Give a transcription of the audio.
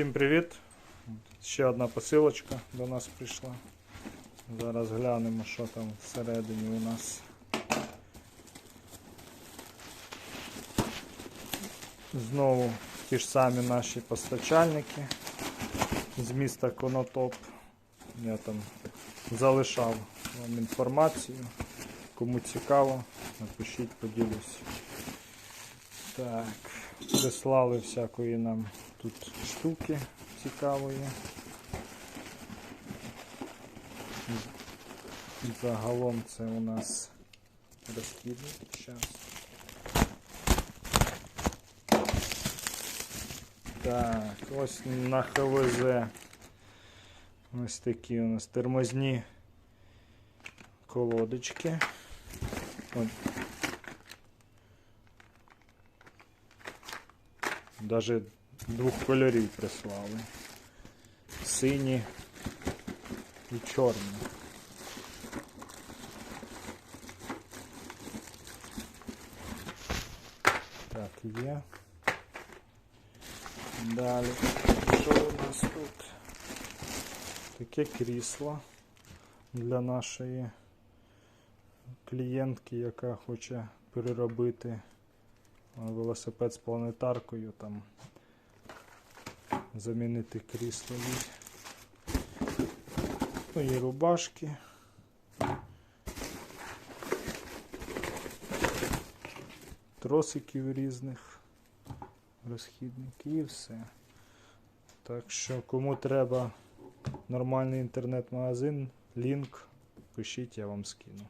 Всім привіт! Ще одна посилочка до нас прийшла. Зараз глянемо, що там всередині у нас. Знову ті ж самі наші постачальники з міста Конотоп. Я там залишав вам інформацію. Кому цікаво, напишіть, поділюсь. Так, прислали всякої нам тут штуки цікавої. Загалом це у нас розхідник. Щас. Так, ось на ХВЗ. Ось такі у нас термозні колодочки. От. Даже двох кольорів прислали. Сині і чорні. Так, є. Далі. Що у нас тут? Таке крісло для нашої клієнтки, яка хоче переробити велосипед з планетаркою, там замінити крісло. Ну і рубашки. Тросиків різних, розхідників і все. Так що, кому треба нормальний інтернет-магазин, лінк, пишіть, я вам скину.